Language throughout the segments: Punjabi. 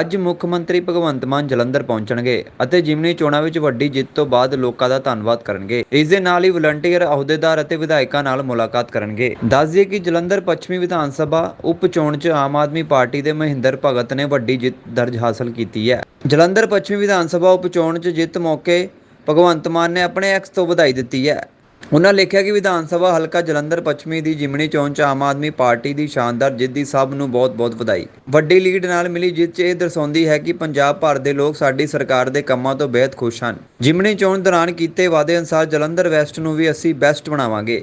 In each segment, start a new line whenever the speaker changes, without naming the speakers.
ਅੱਜ ਮੁੱਖ ਮੰਤਰੀ ਭਗਵੰਤ ਮਾਨ ਜਲੰਧਰ ਪਹੁੰਚਣਗੇ ਅਤੇ ਜਿਮਨੀ ਚੋਣਾਂ ਵਿੱਚ ਵੱਡੀ ਜਿੱਤ ਤੋਂ ਬਾਅਦ ਲੋਕਾਂ ਦਾ ਧੰਨਵਾਦ ਕਰਨਗੇ। ਇਸ ਦੇ ਨਾਲ ਹੀ ਵਲੰਟੀਅਰ, ਅਹੁਦੇਦਾਰ ਅਤੇ ਵਿਧਾਇਕਾਂ ਨਾਲ ਮੁਲਾਕਾਤ ਕਰਨਗੇ। ਦੱਸ ਦਈਏ ਕਿ ਜਲੰਧਰ ਪੱਛਮੀ ਵਿਧਾਨ ਸਭਾ ਉਪ ਚੋਣ 'ਚ ਆਮ ਆਦਮੀ ਪਾਰਟੀ ਦੇ ਮਹਿੰਦਰ ਭਗਤ ਨੇ ਵੱਡੀ ਜਿੱਤ ਦਰਜ ਹਾਸਲ ਕੀਤੀ ਹੈ। ਜਲੰਧਰ ਪੱਛਮੀ ਵਿਧਾਨ ਸਭਾ ਉਪ ਚੋਣ 'ਚ ਜਿੱਤ ਮੌਕੇ ਭਗਵੰਤ ਮਾਨ ਨੇ ਆਪਣੇ ਐਕਸ ਤੋਂ ਵਧਾਈ ਦਿੱਤੀ ਹੈ। ਉਹਨਾਂ ਲਿਖਿਆ ਕਿ ਵਿਧਾਨ ਸਭਾ ਹਲਕਾ ਜਲੰਧਰ ਪੱਛਮੀ ਦੀ ਜਿਮਣੀ ਚੋਣ 'ਚ ਆਮ ਆਦਮੀ ਪਾਰਟੀ ਦੀ ਸ਼ਾਨਦਾਰ ਜਿੱਤ ਦੀ ਸਭ ਨੂੰ ਬਹੁਤ-ਬਹੁਤ ਵਧਾਈ। ਵੱਡੀ ਲੀਡ ਨਾਲ ਮਿਲੀ ਜਿੱਤ 'ਚ ਇਹ ਦਰਸਾਉਂਦੀ ਹੈ ਕਿ ਪੰਜਾਬ ਭਰ ਦੇ ਲੋਕ ਸਾਡੀ ਸਰਕਾਰ ਦੇ ਕੰਮਾਂ ਤੋਂ ਬੇहद ਖੁਸ਼ ਹਨ। ਜਿਮਣੀ ਚੋਣ ਦੌਰਾਨ ਕੀਤੇ ਵਾਅਦੇ ਅਨੁਸਾਰ ਜਲੰਧਰ ਵੈਸਟ ਨੂੰ ਵੀ ਅਸੀਂ ਬੈਸਟ ਬਣਾਵਾਂਗੇ।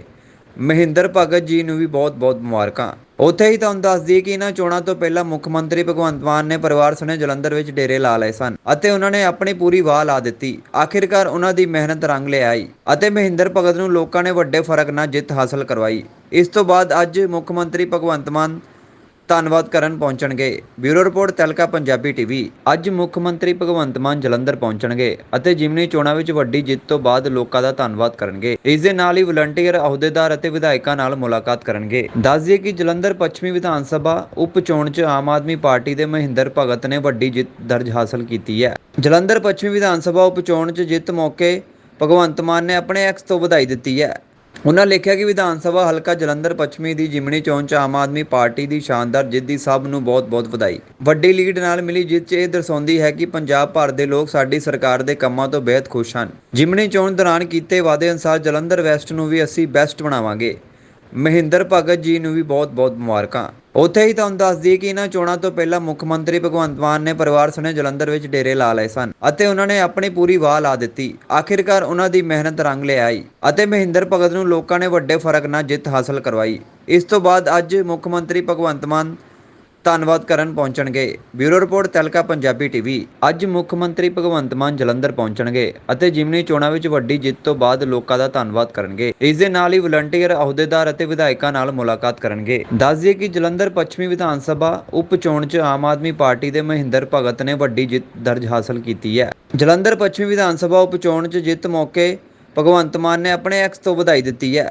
ਮਹਿੰਦਰ ਭਗਤ ਜੀ ਨੂੰ ਵੀ ਬਹੁਤ-ਬਹੁਤ ਮੁਬਾਰਕਾਂ। ਉੱਥੇ ਹੀ ਤੁਹਾਨੂੰ ਦੱਸ ਦਈਏ ਕਿ ਇਹਨਾਂ ਚੋਣਾਂ ਤੋਂ ਪਹਿਲਾਂ ਮੁੱਖ ਮੰਤਰੀ ਭਗਵੰਤ ਮਾਨ ਨੇ ਪਰਿਵਾਰ ਸਣੇ ਜਲੰਧਰ ਵਿੱਚ ਡੇਰੇ ਲਾ ਲਏ ਸਨ ਅਤੇ ਉਹਨਾਂ ਨੇ ਆਪਣੀ ਪੂਰੀ ਵਾਹ ਲਾ ਦਿੱਤੀ। ਆਖਿਰਕਾਰ ਉਹਨਾਂ ਦੀ ਮਿਹਨਤ ਰੰਗ ਲਿਆਈ ਅਤੇ ਮਹਿੰਦਰ ਭਗਤ ਨੂੰ ਲੋਕਾਂ ਨੇ ਵੱਡੇ ਫ਼ਰਕ ਨਾਲ ਜਿੱਤ ਹਾਸਲ ਕਰਵਾਈ। ਇਸ ਤੋਂ ਬਾਅਦ ਅੱਜ ਮੁੱਖ ਮੰਤਰੀ ਭਗਵੰਤ ਮਾਨ ਧੰਨਵਾਦ ਕਰਨ ਪਹੁੰਚਣਗੇ। ਬਿਊਰੋ ਰਿਪੋਰਟ, ਤਲਕਾ ਪੰਜਾਬੀ ਟੀਵੀ। ਅੱਜ ਮੁੱਖ ਮੰਤਰੀ ਭਗਵੰਤ ਮਾਨ ਜਲੰਧਰ ਪਹੁੰਚਣਗੇ ਅਤੇ ਜਿਮਨੀ ਚੋਣਾਂ ਵਿੱਚ ਵੱਡੀ ਜਿੱਤ ਤੋਂ ਬਾਅਦ ਲੋਕਾਂ ਦਾ ਧੰਨਵਾਦ ਕਰਨਗੇ। ਇਸ ਦੇ ਨਾਲ ਹੀ ਵਲੰਟੀਅਰ, ਅਹੁਦੇਦਾਰ ਅਤੇ ਵਿਧਾਇਕਾਂ ਨਾਲ ਮੁਲਾਕਾਤ ਕਰਨਗੇ। ਦੱਸ ਦਈਏ ਕਿ ਜਲੰਧਰ ਪੱਛਮੀ ਵਿਧਾਨ ਸਭਾ ਉਪ ਚੋਣ 'ਚ ਆਮ ਆਦਮੀ ਪਾਰਟੀ ਦੇ ਮਹਿੰਦਰ ਭਗਤ ਨੇ ਵੱਡੀ ਜਿੱਤ ਦਰਜ ਹਾਸਲ ਕੀਤੀ ਹੈ। ਜਲੰਧਰ ਪੱਛਮੀ ਵਿਧਾਨ ਸਭਾ ਉਪ ਚੋਣ 'ਚ ਜਿੱਤ ਮੌਕੇ ਭਗਵੰਤ ਮਾਨ ਨੇ ਆਪਣੇ ਐਕਸ ਤੋਂ ਵਧਾਈ ਦਿੱਤੀ ਹੈ। ਉਹਨਾਂ ਲਿਖਿਆ ਕਿ ਵਿਧਾਨ ਸਭਾ ਹਲਕਾ ਜਲੰਧਰ ਪੱਛਮੀ ਦੀ ਜਿਮਣੀ ਚੋਣ 'ਚ ਆਮ ਆਦਮੀ ਪਾਰਟੀ ਦੀ ਸ਼ਾਨਦਾਰ ਜਿੱਤ ਦੀ ਸਭ ਨੂੰ ਬਹੁਤ-ਬਹੁਤ ਵਧਾਈ। ਵੱਡੀ ਲੀਡ ਨਾਲ ਮਿਲੀ ਜਿੱਤ 'ਚ ਇਹ ਦਰਸਾਉਂਦੀ ਹੈ ਕਿ ਪੰਜਾਬ ਭਰ ਦੇ ਲੋਕ ਸਾਡੀ ਸਰਕਾਰ ਦੇ ਕੰਮਾਂ ਤੋਂ ਬੇहद ਖੁਸ਼ ਹਨ। ਜਿਮਣੀ ਚੋਣ ਦੌਰਾਨ ਕੀਤੇ ਵਾਅਦੇ ਅਨੁਸਾਰ ਜਲੰਧਰ ਵੈਸਟ ਨੂੰ ਵੀ ਅਸੀਂ ਬੈਸਟ ਬਣਾਵਾਂਗੇ। ਮਹਿੰਦਰ ਭਗਤ ਜੀ ਨੂੰ ਵੀ ਬਹੁਤ-ਬਹੁਤ ਮੁਬਾਰਕਾਂ। ਉੱਥੇ ਹੀ ਤੁਹਾਨੂੰ ਦੱਸ ਦਈਏ ਕਿ ਇਹਨਾਂ ਚੋਣਾਂ ਤੋਂ ਪਹਿਲਾਂ ਮੁੱਖ ਮੰਤਰੀ ਭਗਵੰਤ ਮਾਨ ਨੇ ਪਰਿਵਾਰ ਸਣੇ ਜਲੰਧਰ ਵਿੱਚ ਡੇਰੇ ਲਾ ਲਏ ਸਨ ਅਤੇ ਉਹਨਾਂ ਨੇ ਆਪਣੀ ਪੂਰੀ ਵਾਹ ਲਾ ਦਿੱਤੀ। ਆਖਿਰਕਾਰ ਉਹਨਾਂ ਦੀ ਮਿਹਨਤ ਰੰਗ ਲਿਆਈ ਅਤੇ ਮਹਿੰਦਰ ਭਗਤ ਨੂੰ ਲੋਕਾਂ ਨੇ ਵੱਡੇ ਫ਼ਰਕ ਨਾਲ ਜਿੱਤ ਹਾਸਲ ਕਰਵਾਈ। ਇਸ ਤੋਂ ਬਾਅਦ ਅੱਜ ਮੁੱਖ ਮੰਤਰੀ ਭਗਵੰਤ ਮਾਨ ਧੰਨਵਾਦ ਕਰਨ ਪਹੁੰਚਣਗੇ। ਬਿਊਰੋ ਰਿਪੋਰਟ, ਤਲਕਾ ਪੰਜਾਬੀ ਟੀਵੀ। ਅੱਜ ਮੁੱਖ ਮੰਤਰੀ ਭਗਵੰਤ ਮਾਨ ਜਲੰਧਰ ਪਹੁੰਚਣਗੇ ਅਤੇ ਜਿਮਨੀ ਚੋਣਾਂ ਵਿੱਚ ਵੱਡੀ ਜਿੱਤ ਤੋਂ ਬਾਅਦ ਲੋਕਾਂ ਦਾ ਧੰਨਵਾਦ ਕਰਨਗੇ। ਇਸ ਦੇ ਨਾਲ ਹੀ ਵਲੰਟੀਅਰ, ਅਹੁਦੇਦਾਰ ਅਤੇ ਵਿਧਾਇਕਾਂ ਨਾਲ ਮੁਲਾਕਾਤ ਕਰਨਗੇ। ਦੱਸ ਦਈਏ ਕਿ ਜਲੰਧਰ ਪੱਛਮੀ ਵਿਧਾਨ ਸਭਾ ਉਪ ਚੋਣ 'ਚ ਆਮ ਆਦਮੀ ਪਾਰਟੀ ਦੇ ਮਹਿੰਦਰ ਭਗਤ ਨੇ ਵੱਡੀ ਜਿੱਤ ਦਰਜ ਹਾਸਲ ਕੀਤੀ ਹੈ। ਜਲੰਧਰ ਪੱਛਮੀ ਵਿਧਾਨ ਸਭਾ ਉਪ ਚੋਣ 'ਚ ਜਿੱਤ ਮੌਕੇ ਭਗਵੰਤ ਮਾਨ ਨੇ ਆਪਣੇ ਐਕਸ ਤੋਂ ਵਧਾਈ ਦਿੱਤੀ ਹੈ।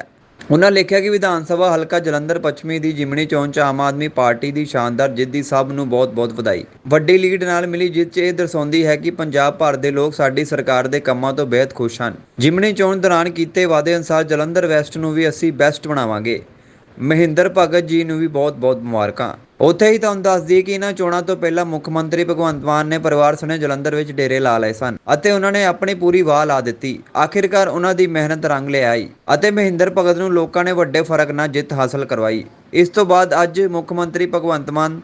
ਉਹਨਾਂ ਲਿਖਿਆ ਕਿ ਵਿਧਾਨ ਸਭਾ ਹਲਕਾ ਜਲੰਧਰ ਪੱਛਮੀ ਦੀ ਜਿਮਣੀ ਚੋਣ 'ਚ ਆਮ ਆਦਮੀ ਪਾਰਟੀ ਦੀ ਸ਼ਾਨਦਾਰ ਜਿੱਤ ਦੀ ਸਭ ਨੂੰ ਬਹੁਤ-ਬਹੁਤ ਵਧਾਈ। ਵੱਡੀ ਲੀਡ ਨਾਲ ਮਿਲੀ ਜਿੱਤ 'ਚ ਇਹ ਦਰਸਾਉਂਦੀ ਹੈ ਕਿ ਪੰਜਾਬ ਭਰ ਦੇ ਲੋਕ ਸਾਡੀ ਸਰਕਾਰ ਦੇ ਕੰਮਾਂ ਤੋਂ ਬੇहद ਖੁਸ਼ ਹਨ। ਜਿਮਣੀ ਚੋਣ ਦੌਰਾਨ ਕੀਤੇ ਵਾਅਦੇ ਅਨੁਸਾਰ ਜਲੰਧਰ ਵੈਸਟ ਨੂੰ ਵੀ ਅਸੀਂ ਬੈਸਟ ਬਣਾਵਾਂਗੇ। ਮਹਿੰਦਰ ਭਗਤ ਜੀ ਨੂੰ ਵੀ ਬਹੁਤ-ਬਹੁਤ ਮੁਬਾਰਕਾਂ। ਉੱਥੇ ਹੀ ਤੁਹਾਨੂੰ ਦੱਸ ਦਈਏ ਕਿ ਇਹਨਾਂ ਚੋਣਾਂ ਤੋਂ ਪਹਿਲਾਂ ਮੁੱਖ ਮੰਤਰੀ ਭਗਵੰਤ ਮਾਨ ਨੇ ਪਰਿਵਾਰ ਸਣੇ ਜਲੰਧਰ ਵਿੱਚ ਡੇਰੇ ਲਾ ਲਏ ਸਨ ਅਤੇ ਉਹਨਾਂ ਨੇ ਆਪਣੀ ਪੂਰੀ ਵਾਹ ਲਾ ਦਿੱਤੀ। ਆਖਿਰਕਾਰ ਉਹਨਾਂ ਦੀ ਮਿਹਨਤ ਰੰਗ ਲਿਆਈ ਅਤੇ ਮਹਿੰਦਰ ਭਗਤ ਨੂੰ ਲੋਕਾਂ ਨੇ ਵੱਡੇ ਫ਼ਰਕ ਨਾਲ ਜਿੱਤ ਹਾਸਲ ਕਰਵਾਈ। ਇਸ ਤੋਂ ਬਾਅਦ ਅੱਜ ਮੁੱਖ ਮੰਤਰੀ ਭਗਵੰਤ ਮਾਨ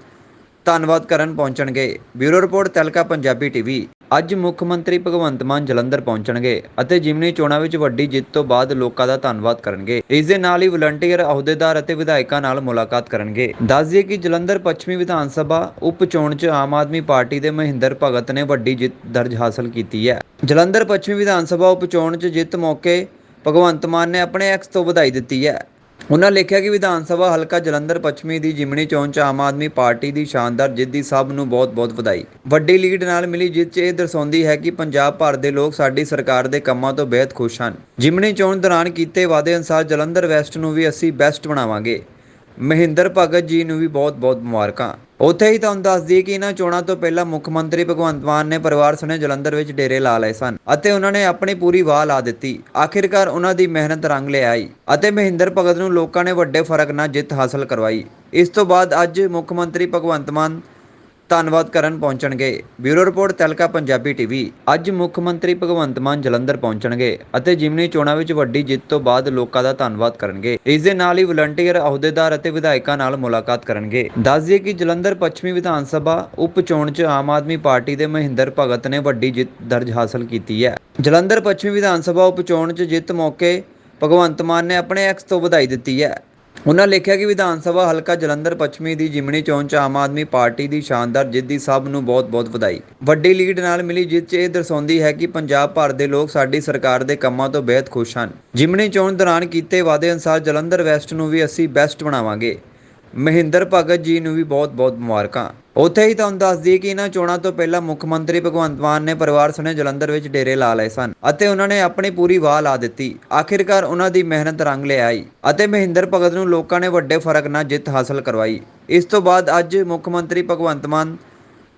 ਧੰਨਵਾਦ ਕਰਨ ਪਹੁੰਚਣਗੇ। ਬਿਊਰੋ ਰਿਪੋਰਟ ਤਲਕਾ ਪੰਜਾਬੀ ਟੀਵੀ। ਅੱਜ ਮੁੱਖ ਮੰਤਰੀ ਭਗਵੰਤ ਮਾਨ ਜਲੰਧਰ ਪਹੁੰਚਣਗੇ ਅਤੇ ਜਿਮਨੀ ਚੋਣਾਂ ਵਿੱਚ ਵੱਡੀ ਜਿੱਤ ਤੋਂ ਬਾਅਦ ਲੋਕਾਂ ਦਾ ਧੰਨਵਾਦ ਕਰਨਗੇ। ਇਸ ਦੇ ਨਾਲ ਹੀ ਵਲੰਟੀਅਰ, ਅਹੁਦੇਦਾਰ ਅਤੇ ਵਿਧਾਇਕਾਂ ਨਾਲ ਮੁਲਾਕਾਤ ਕਰਨਗੇ। ਦੱਸ ਦਈਏ ਕਿ ਜਲੰਧਰ ਪੱਛਮੀ ਵਿਧਾਨ ਸਭਾ ਉਪ ਚੋਣ 'ਚ ਆਮ ਆਦਮੀ ਪਾਰਟੀ ਦੇ ਮਹਿੰਦਰ ਭਗਤ ਨੇ ਵੱਡੀ ਜਿੱਤ ਦਰਜ ਹਾਸਲ ਕੀਤੀ ਹੈ। ਜਲੰਧਰ ਪੱਛਮੀ ਵਿਧਾਨ ਸਭਾ ਉਪ ਚੋਣ 'ਚ ਜਿੱਤ ਮੌਕੇ ਭਗਵੰਤ ਮਾਨ ਨੇ ਆਪਣੇ ਐਕਸ ਤੋਂ ਵਧਾਈ ਦਿੱਤੀ ਹੈ। ਉਹਨਾਂ ਲਿਖਿਆ ਕਿ ਵਿਧਾਨ ਸਭਾ ਹਲਕਾ ਜਲੰਧਰ ਪੱਛਮੀ ਦੀ ਜਿਮਣੀ ਚੋਣ 'ਚ ਆਮ ਆਦਮੀ ਪਾਰਟੀ ਦੀ ਸ਼ਾਨਦਾਰ ਜਿੱਤ ਦੀ ਸਭ ਨੂੰ ਬਹੁਤ-ਬਹੁਤ ਵਧਾਈ। ਵੱਡੀ ਲੀਡ ਨਾਲ ਮਿਲੀ ਜਿੱਤ 'ਚ ਇਹ ਦਰਸਾਉਂਦੀ ਹੈ ਕਿ ਪੰਜਾਬ ਭਰ ਦੇ ਲੋਕ ਸਾਡੀ ਸਰਕਾਰ ਦੇ ਕੰਮਾਂ ਤੋਂ ਬੇहद ਖੁਸ਼ ਹਨ। ਜਿਮਣੀ ਚੋਣ ਦੌਰਾਨ ਕੀਤੇ ਵਾਅਦੇ ਅਨੁਸਾਰ ਜਲੰਧਰ ਵੈਸਟ ਨੂੰ ਵੀ ਅਸੀਂ ਬੈਸਟ ਬਣਾਵਾਂਗੇ। ਮਹਿੰਦਰ ਭਗਤ ਜੀ ਨੂੰ ਵੀ ਬਹੁਤ-ਬਹੁਤ ਮੁਬਾਰਕਾਂ। ਉੱਥੇ ਹੀ ਤੁਹਾਨੂੰ ਦੱਸ ਦਈਏ ਕਿ ਇਹਨਾਂ ਚੋਣਾਂ ਤੋਂ ਪਹਿਲਾਂ ਮੁੱਖ ਮੰਤਰੀ ਭਗਵੰਤ ਮਾਨ ਨੇ ਪਰਿਵਾਰ ਸਣੇ ਜਲੰਧਰ ਵਿੱਚ ਡੇਰੇ ਲਾ ਲਏ ਸਨ ਅਤੇ ਉਹਨਾਂ ਨੇ ਆਪਣੀ ਪੂਰੀ ਵਾਹ ਲਾ ਦਿੱਤੀ। ਆਖਿਰਕਾਰ ਉਹਨਾਂ ਦੀ ਮਿਹਨਤ ਰੰਗ ਲਿਆਈ ਅਤੇ ਮਹਿੰਦਰ ਭਗਤ ਨੂੰ ਲੋਕਾਂ ਨੇ ਵੱਡੇ ਫ਼ਰਕ ਨਾਲ ਜਿੱਤ ਹਾਸਲ ਕਰਵਾਈ। ਇਸ ਤੋਂ ਬਾਅਦ ਅੱਜ ਮੁੱਖ ਮੰਤਰੀ ਭਗਵੰਤ ਮਾਨ ਧੰਨਵਾਦ ਕਰਨ ਪਹੁੰਚਣਗੇ। ਬਿਊਰੋ ਰਿਪੋਰਟ, ਤਲਕਾ ਪੰਜਾਬੀ ਟੀਵੀ। ਅੱਜ ਮੁੱਖ ਮੰਤਰੀ ਭਗਵੰਤ ਮਾਨ ਜਲੰਧਰ ਪਹੁੰਚਣਗੇ ਅਤੇ ਜਿਮਨੀ ਚੋਣਾਂ ਵਿੱਚ ਵੱਡੀ ਜਿੱਤ ਤੋਂ ਬਾਅਦ ਲੋਕਾਂ ਦਾ ਧੰਨਵਾਦ ਕਰਨਗੇ। ਇਸ ਦੇ ਨਾਲ ਹੀ ਵਲੰਟੀਅਰ, ਅਹੁਦੇਦਾਰ ਅਤੇ ਵਿਧਾਇਕਾਂ ਨਾਲ ਮੁਲਾਕਾਤ ਕਰਨਗੇ। ਦੱਸ ਦਈਏ ਕਿ ਜਲੰਧਰ ਪੱਛਮੀ ਵਿਧਾਨ ਸਭਾ ਉਪ ਚੋਣ 'ਚ ਆਮ ਆਦਮੀ ਪਾਰਟੀ ਦੇ ਮਹਿੰਦਰ ਭਗਤ ਨੇ ਵੱਡੀ ਜਿੱਤ ਦਰਜ ਹਾਸਲ ਕੀਤੀ ਹੈ। ਜਲੰਧਰ ਪੱਛਮੀ ਵਿਧਾਨ ਸਭਾ ਉਪ ਚੋਣ 'ਚ ਜਿੱਤ ਮੌਕੇ ਭਗਵੰਤ ਮਾਨ ਨੇ ਆਪਣੇ ਐਕਸ ਤੋਂ ਵਧਾਈ ਦਿੱਤੀ ਹੈ। ਉਹਨਾਂ ਲਿਖਿਆ ਕਿ ਵਿਧਾਨ ਸਭਾ ਹਲਕਾ ਜਲੰਧਰ ਪੱਛਮੀ ਦੀ ਜਿਮਣੀ ਚੋਣ 'ਚ ਆਮ ਆਦਮੀ ਪਾਰਟੀ ਦੀ ਸ਼ਾਨਦਾਰ ਜਿੱਤ ਦੀ ਸਭ ਨੂੰ ਬਹੁਤ-ਬਹੁਤ ਵਧਾਈ। ਵੱਡੀ ਲੀਡ ਨਾਲ ਮਿਲੀ ਜਿੱਤ 'ਚ ਇਹ ਦਰਸਾਉਂਦੀ ਹੈ ਕਿ ਪੰਜਾਬ ਭਰ ਦੇ ਲੋਕ ਸਾਡੀ ਸਰਕਾਰ ਦੇ ਕੰਮਾਂ ਤੋਂ ਬੇहद ਖੁਸ਼ ਹਨ। ਜਿਮਣੀ ਚੋਣ ਦੌਰਾਨ ਕੀਤੇ ਵਾਅਦੇ ਅਨੁਸਾਰ ਜਲੰਧਰ ਵੈਸਟ ਨੂੰ ਵੀ ਅਸੀਂ ਬੈਸਟ ਬਣਾਵਾਂਗੇ। ਮਹਿੰਦਰ ਭਗਤ ਜੀ ਨੂੰ ਵੀ ਬਹੁਤ-ਬਹੁਤ ਮੁਬਾਰਕਾਂ। ਉੱਥੇ ਹੀ ਤੁਹਾਨੂੰ ਦੱਸ ਦਈਏ ਕਿ ਇਹਨਾਂ ਚੋਣਾਂ ਤੋਂ ਪਹਿਲਾਂ ਮੁੱਖ ਮੰਤਰੀ ਭਗਵੰਤ ਮਾਨ ਨੇ ਪਰਿਵਾਰ ਸਣੇ ਜਲੰਧਰ ਵਿੱਚ ਡੇਰੇ ਲਾ ਲਏ ਸਨ ਅਤੇ ਉਹਨਾਂ ਨੇ ਆਪਣੀ ਪੂਰੀ ਵਾਹ ਲਾ ਦਿੱਤੀ। ਆਖਿਰਕਾਰ ਉਹਨਾਂ ਦੀ ਮਿਹਨਤ ਰੰਗ ਲਿਆਈ ਅਤੇ ਮਹਿੰਦਰ ਭਗਤ ਨੂੰ ਲੋਕਾਂ ਨੇ ਵੱਡੇ ਫ਼ਰਕ ਨਾਲ ਜਿੱਤ ਹਾਸਲ ਕਰਵਾਈ। ਇਸ ਤੋਂ ਬਾਅਦ ਅੱਜ ਮੁੱਖ ਮੰਤਰੀ ਭਗਵੰਤ ਮਾਨ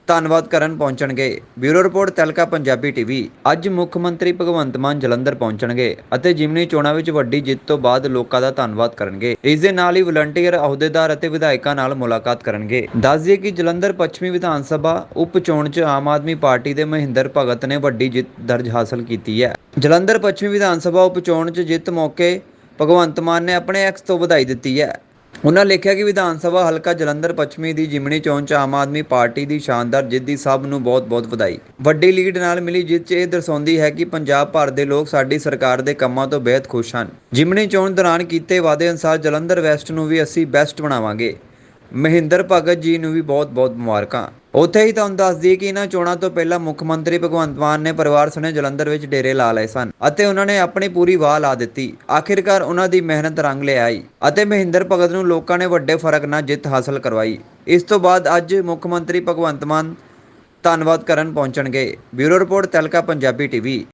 ਧੰਨਵਾਦ ਕਰਨ ਪਹੁੰਚਣਗੇ। ਬਿਊਰੋ ਰਿਪੋਰਟ, ਤਲਕਾ ਪੰਜਾਬੀ ਟੀਵੀ। ਅੱਜ ਮੁੱਖ ਮੰਤਰੀ ਭਗਵੰਤ ਮਾਨ ਜਲੰਧਰ ਪਹੁੰਚਣਗੇ ਅਤੇ ਜਿਮਨੀ ਚੋਣਾਂ ਵਿੱਚ ਵੱਡੀ ਜਿੱਤ ਤੋਂ ਬਾਅਦ ਲੋਕਾਂ ਦਾ ਧੰਨਵਾਦ ਕਰਨਗੇ। ਇਸ ਦੇ ਨਾਲ ਹੀ ਵਲੰਟੀਅਰ, ਅਹੁਦੇਦਾਰ ਅਤੇ ਵਿਧਾਇਕਾਂ ਨਾਲ ਮੁਲਾਕਾਤ ਕਰਨਗੇ। ਦੱਸ ਦਈਏ ਕਿ ਜਲੰਧਰ ਪੱਛਮੀ ਵਿਧਾਨ ਸਭਾ ਉਪ ਚੋਣ 'ਚ ਆਮ ਆਦਮੀ ਪਾਰਟੀ ਦੇ ਮਹਿੰਦਰ ਭਗਤ ਨੇ ਵੱਡੀ ਜਿੱਤ ਦਰਜ ਹਾਸਲ ਕੀਤੀ ਹੈ। ਜਲੰਧਰ ਪੱਛਮੀ ਵਿਧਾਨ ਸਭਾ ਉਪ ਚੋਣ 'ਚ ਜਿੱਤ ਮੌਕੇ ਭਗਵੰਤ ਮਾਨ ਨੇ ਆਪਣੇ ਐਕਸ ਤੋਂ ਵਧਾਈ ਦਿੱਤੀ ਹੈ। ਉਹਨਾਂ ਲਿਖਿਆ ਕਿ ਵਿਧਾਨ ਸਭਾ ਹਲਕਾ ਜਲੰਧਰ ਪੱਛਮੀ ਦੀ ਜਿਮਣੀ ਚੋਣ 'ਚ ਆਮ ਆਦਮੀ ਪਾਰਟੀ ਦੀ ਸ਼ਾਨਦਾਰ ਜਿੱਤ ਦੀ ਸਭ ਨੂੰ ਬਹੁਤ-ਬਹੁਤ ਵਧਾਈ। ਵੱਡੀ ਲੀਡ ਨਾਲ ਮਿਲੀ ਜਿੱਤ 'ਚ ਇਹ ਦਰਸਾਉਂਦੀ ਹੈ ਕਿ ਪੰਜਾਬ ਭਰ ਦੇ ਲੋਕ ਸਾਡੀ ਸਰਕਾਰ ਦੇ ਕੰਮਾਂ ਤੋਂ ਬੇहद ਖੁਸ਼ ਹਨ। ਜਿਮਣੀ ਚੋਣ ਦੌਰਾਨ ਕੀਤੇ ਵਾਅਦੇ ਅਨੁਸਾਰ ਜਲੰਧਰ ਵੈਸਟ ਨੂੰ ਵੀ ਅਸੀਂ ਬੈਸਟ ਬਣਾਵਾਂਗੇ। ਮਹਿੰਦਰ ਭਗਤ ਜੀ ਨੂੰ ਵੀ ਬਹੁਤ-ਬਹੁਤ ਮੁਬਾਰਕਾਂ। ਉੱਥੇ ਹੀ ਤੁਹਾਨੂੰ ਦੱਸ ਦਈਏ ਕਿ ਇਹਨਾਂ ਚੋਣਾਂ ਤੋਂ ਪਹਿਲਾਂ ਮੁੱਖ ਮੰਤਰੀ ਭਗਵੰਤ ਮਾਨ ਨੇ ਪਰਿਵਾਰ ਸੁਣੇ ਜਲੰਧਰ ਵਿੱਚ ਡੇਰੇ ਲਾ ਲਏ ਸਨ ਅਤੇ ਉਹਨਾਂ ਨੇ ਆਪਣੀ ਪੂਰੀ ਵਾਹ ਲਾ ਦਿੱਤੀ। ਆਖਿਰਕਾਰ ਉਹਨਾਂ ਦੀ ਮਿਹਨਤ ਰੰਗ ਲਿਆਈ ਅਤੇ ਮਹਿੰਦਰ ਭਗਤ ਨੂੰ ਲੋਕਾਂ ਨੇ ਵੱਡੇ ਫ਼ਰਕ ਨਾਲ ਜਿੱਤ ਹਾਸਲ ਕਰਵਾਈ। ਇਸ ਤੋਂ ਬਾਅਦ ਅੱਜ ਮੁੱਖ ਮੰਤਰੀ ਭਗਵੰਤ ਮਾਨ ਧੰਨਵਾਦ ਕਰਨ ਪਹੁੰਚਣਗੇ। ਬਿਊਰੋ ਰਿਪੋਰਟ, ਤਲਕਾ, ਪੰਜਾਬੀ ਟੀਵੀ।